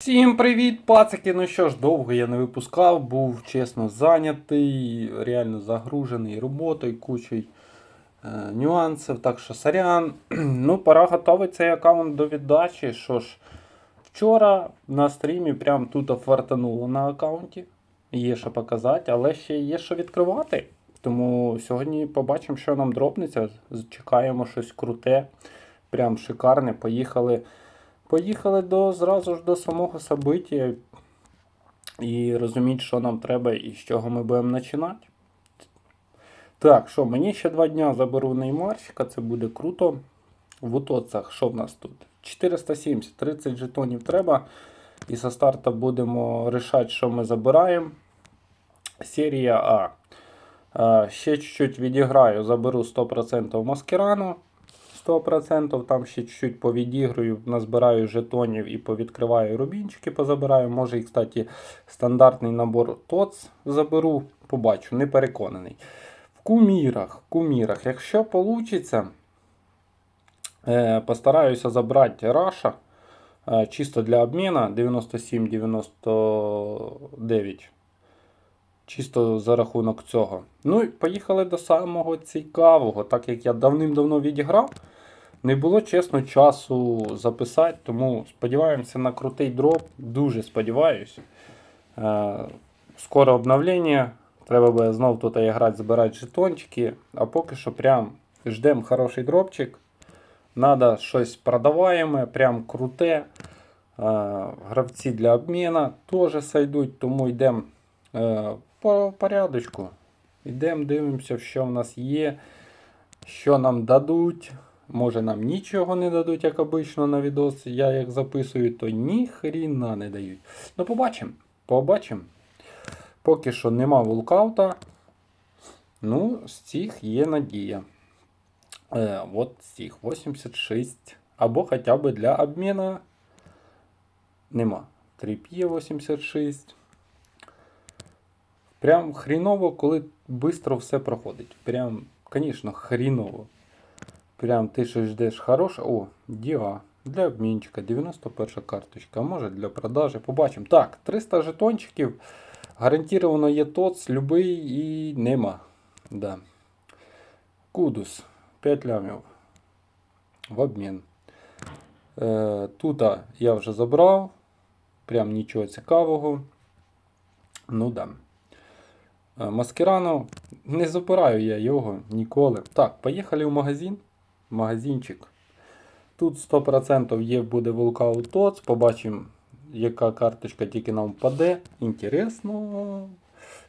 Всім привіт, пацики! Ну що ж, довго я не випускав, був чесно зайнятий, реально загружений роботою, кучою е, нюансів. Так що сорян. Ну, пора готувати цей аккаунт до віддачі. Що ж, вчора на стрімі прям тут фартануло на аккаунті. Є що показати, але ще є що відкривати. Тому сьогодні побачимо, що нам дропнеться. З- Чекаємо щось круте, прям шикарне. Поїхали. Поїхали до, зразу ж до самого собиття і розуміти, що нам треба і з чого ми будемо починати. Так, що, мені ще два дня заберу неймарщика, це буде круто. В утоцах, що в нас тут? 470, 30 жетонів треба. І со старту будемо рішати, що ми забираємо. Серія А. Е, Ще чуть-чуть відіграю, заберу 100% маскирану. 100%, там ще чуть-чуть повідіграю, назбираю жетонів і повідкриваю рубінчики, позабираю. Може і, кстати, стандартний набор ТОЦ заберу, побачу, не переконаний. В кумірах, кумірах, якщо вийде, постараюся забрати Раша е, чисто для обміну 97-99. Чисто за рахунок цього. Ну і поїхали до самого цікавого. Так як я давним-давно відіграв, не було чесно часу записати, тому сподіваємося на крутий дроп. Дуже сподіваюсь. Е, Скоро обновлення. Треба буде знов тут грати, збирати жетончики. А поки що прям ждемо хороший дропчик. Надо щось продаваємо, прям круте. Е, Гравці для обміну теж сойдуть, тому йдемо е, по порядочку. Йдемо, дивимося, що в нас є, що нам дадуть. Може нам нічого не дадуть, як обично на відос. Я як записую, то ні хріна не дають. Ну, побачимо. Побачимо. Поки що нема вулкаута. Ну, з цих є надія. Е, от з цих 86. Або хоча б для обміну. Нема. 3 86. Прям хріново, коли швидко все проходить. Прям, звісно, хріново. Прям ти щось ждеш хороше. О, діа. Для обмінчика. 91 карточка. Може для продажі. Побачимо. Так, 300 жетончиків. Гарантіровано є ТОЦ, любий і нема. Да. Кудус. 5 лямів. В обмін. Е, тут я вже забрав. Прям нічого цікавого. Ну да. Е, Маскирану не забираю я його ніколи. Так, поїхали в магазин. Магазинчик. Тут 100% є буде Волкаут ТОЦ. Побачимо, яка карточка тільки нам впаде. Інтересно.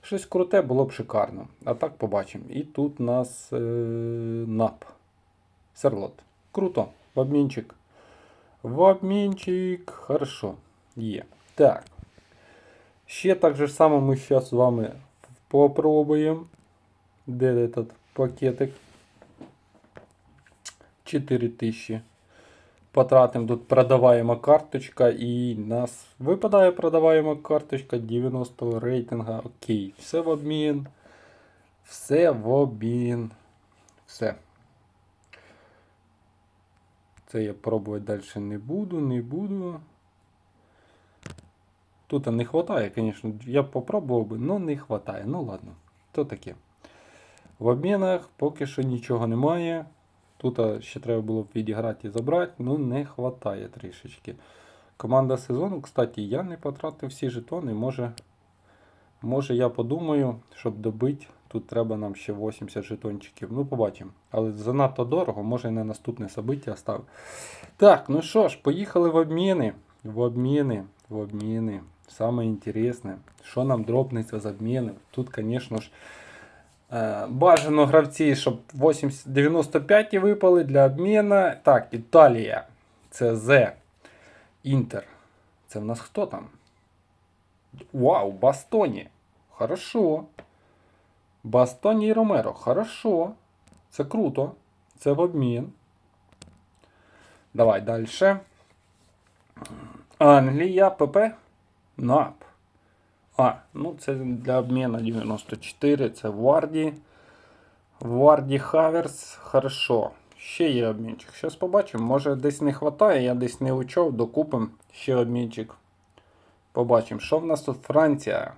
Щось круте було б шикарно. А так побачимо. І тут у нас е, НАП. Серлот. Круто. В обмінчик. В обмінчик. Хорошо. Є. Так. Ще так же само ми зараз з вами попробуємо. Де этот пакетик? 4000. Потратимо тут продаваємо карточка і нас випадає продаваємо карточка 90 рейтинга. Окей. Все в обмін. Все в обмін. Все. Це я пробувати далі не буду, не буду. Тут не вистачає, звісно. Я б попробував би, але не вистачає. Ну ладно, то таке. В обмінах поки що нічого немає. Тут ще треба було б відіграти і забрати, ну не вистачає трішечки. Команда сезону, кстати, я не потратив всі жетони. Може, може я подумаю, щоб добити. Тут треба нам ще 80 жетончиків. Ну, побачимо. Але занадто дорого, може і на наступне собиття став. Так, ну що ж, поїхали в обміни. В обміни, в обміни. Саме інтересне, що нам дропнеться з обмінів. Тут, звісно ж, е, бажано гравці, щоб 80, 95 випали для обміну. Так, Італія. Це З. Інтер. Це в нас хто там? Вау, Бастоні. Хорошо. Бастоні і Ромеро. Хорошо. Це круто. Це в обмін. Давай далі. Англія, ПП. НАП. А, ну це для обміну 94. Це Варді. Варді Хаверс. Хорошо. Ще є обмінчик. Зараз побачимо. Може десь не вистачає, я десь не учов, докупимо ще обмінчик. Побачимо, що в нас тут Франція.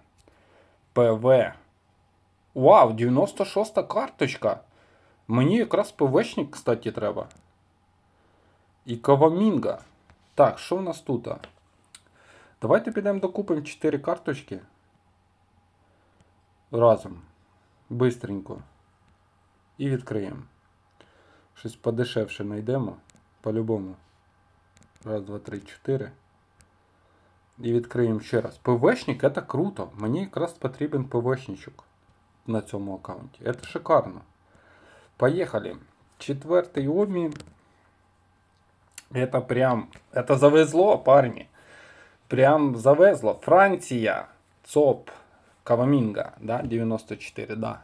ПВ. Вау, 96-та карточка. Мені якраз ПВшник, кстати, треба. І Кавамінга. Так, що в нас тут? Давайте підемо докупимо 4 карточки Разом. Бистренько. І відкриємо. Щось подешевше знайдемо. По-любому. Раз, два, три, чотири. І відкриємо ще раз. ПВшник це круто. Мені якраз потрібен ПВшничок на цьому аккаунті. Це шикарно. Поехали. Четвертый обмін. Это прям... Это завезло, парни. Прям завезло. Франція. ЦОП. Кавамінга. Да? 94, да.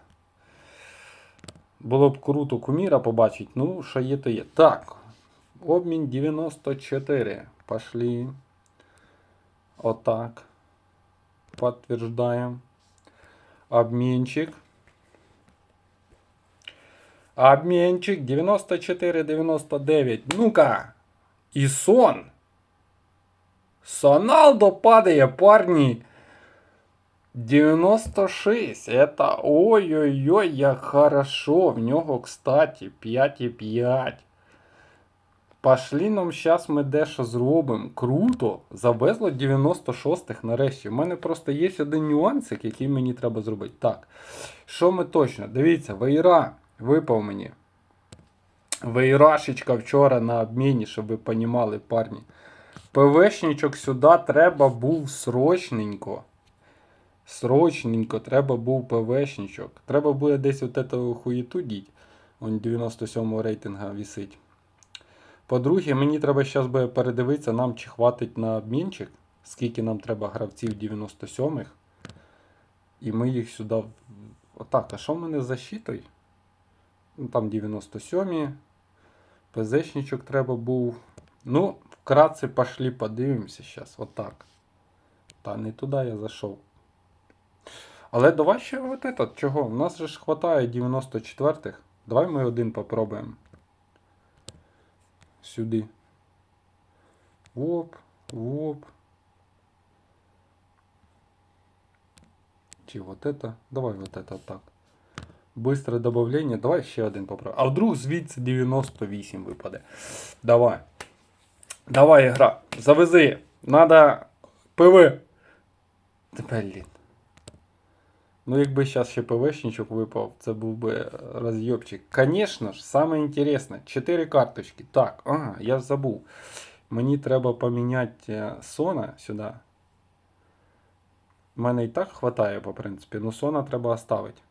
Було б круто куміра побачити. Ну, що є, то є. Так. Обмін 94. Пошли. Отак. Подтверждаем. Обменчик. Обменчик 94-99. Ну-ка. І сон. Соналдо падає, парні. 96. Это ой-ой-ой, як хорошо. В нього, кстати, 5,5. Пошли нам зараз ми дещо зробимо. Круто! Завезло 96-х нарешті. У мене просто є один нюансик, який мені треба зробити. Так. Що ми точно? Дивіться, Вейра випав мені. Вейрашечка вчора на обміні, щоб ви понімали, парні. ПВшничок сюди треба був срочненько. Срочненько треба був ПВшничок. Треба буде десь от этого хуєту діть. Он 97 рейтинга висить. По-друге, мені треба зараз буде передивитися, нам чи хватить на обмінчик, скільки нам треба гравців 97-х. І ми їх сюди. Отак, а що в мене з защитою? Ну, там 97-і. ПЗшничок треба був. Ну, вкратце пошли подивимося зараз. Отак. Та не туди я зайшов. Але давай ще от этот, чого? У нас же ж хватає 94-х. Давай ми один попробуємо. Сюди. Оп, оп. Чи вот это? Давай вот это так. Быстрое добавление. Давай ще один попробуємо. А вдруг звідси 98 випаде. Давай. Давай, гра. Завези. Надо ПВ. Блін. Ну, якби зараз ще ПВшничок випав, це був би роз'єбчик. Конечно ж, саме інтересне, 4 карточки. Так, ага, я забув. Мені треба поміняти е, Сона сюди. У мене і так хватає, по принципі, ну Сона треба оставити.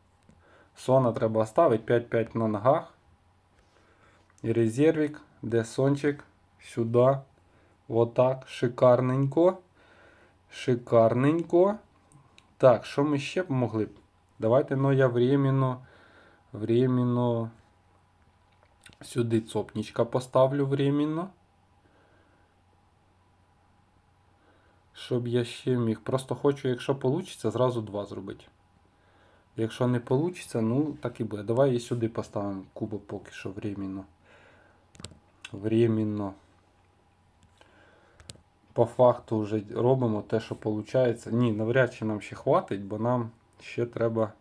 Сона треба оставити 5-5 на ногах. І резервик, де сончик, сюди. Отак, шикарненько. Шикарненько. Так, що ми ще б могли б? Давайте, ну я временно, временно сюди цопничка поставлю временно. Щоб я ще міг. Просто хочу, якщо вийде, зразу два зробити. Якщо не вийде, ну так і буде. Давай і сюди поставимо кубок поки що временно. Временно. По факту вже робимо те, що виходить. Ні, навряд чи нам ще хватить, бо нам ще треба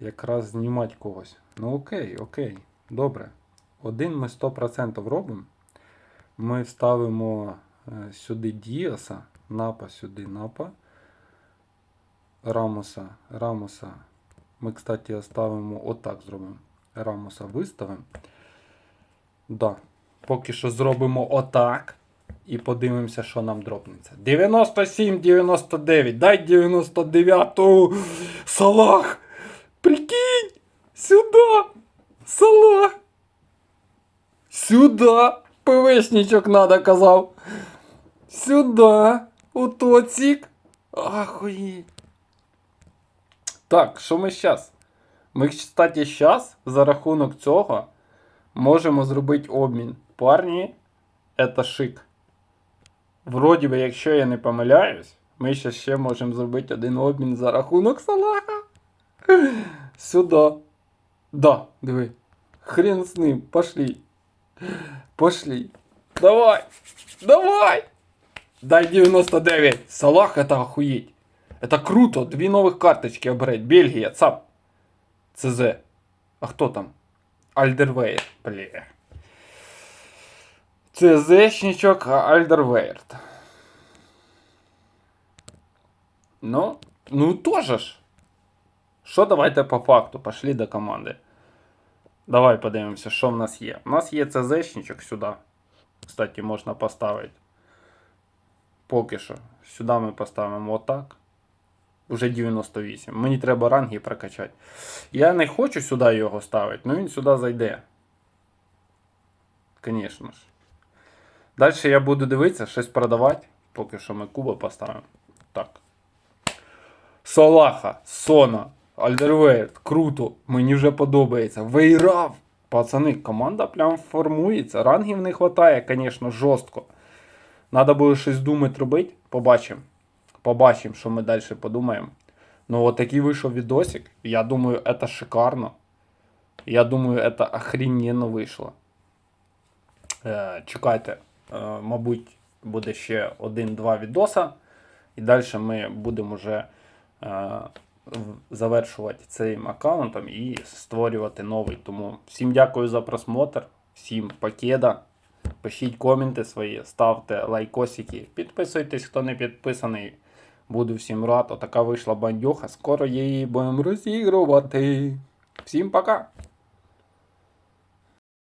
якраз знімати когось. Ну окей, окей, добре. Один ми 100% робимо. Ми вставимо е, сюди Діаса, напа сюди напа. Рамоса, Рамоса. Ми, кстати, оставимо отак зробимо. Рамоса виставимо. Да. Поки що зробимо отак. І подивимося, що нам дропнеться. 97-99. Дай 99-ту. Салах! Прикинь! Сюда! Салах! Сюда! ПВшничок надо казав. Сюда! У тоцік. Ахуєть. Так, що ми зараз? Ми, кстати, зараз за рахунок цього можемо зробити обмін. Парні, это шик. Вроді би, якщо я не помиляюсь, ми ще ще можемо зробити один обмін за рахунок Салаха. Сюди. Да, диви. Хрен з ним. Пошли. Пошли. Давай. Давай. Дай 99. Салах, это охуеть. Это круто. Дві нових карточки обрать. Бельгія, ЦАП. ЦЗ. А хто там? Альдервейр. Бля. ЦЗшничок, а Альдервейрт. Ну, ну тоже ж. Що давайте по факту? Пошли до команди. Давай подивимося, що в нас є. У нас є ЦЗшничок сюди. Кстати, можна поставити. Поки що. Сюди ми поставимо отак. Уже 98. Мені треба ранги прокачати. Я не хочу сюди його ставити, але він сюди зайде. Звісно ж. Далі я буду дивитися, щось продавати. Поки що ми куба поставимо. Так. Солаха, Сона, Альдервейрт, круто, мені вже подобається. Вейрав. Пацани, команда прям формується. Рангів не вистачає, звісно, жорстко. Надо буде щось думати робити. Побачимо. Побачимо, що ми далі подумаємо. Ну, от такий вийшов відосик. Я думаю, це шикарно. Я думаю, це охрененно вийшло. Е, чекайте, мабуть, буде ще один-два відоса. І далі ми будемо вже е, завершувати цим аккаунтом і створювати новий. Тому всім дякую за просмотр, всім покеда. Пишіть коменти свої, ставте лайкосики, підписуйтесь, хто не підписаний. Буду всім рад. Отака вийшла бандюха. Скоро її будемо розігрувати. Всім пока!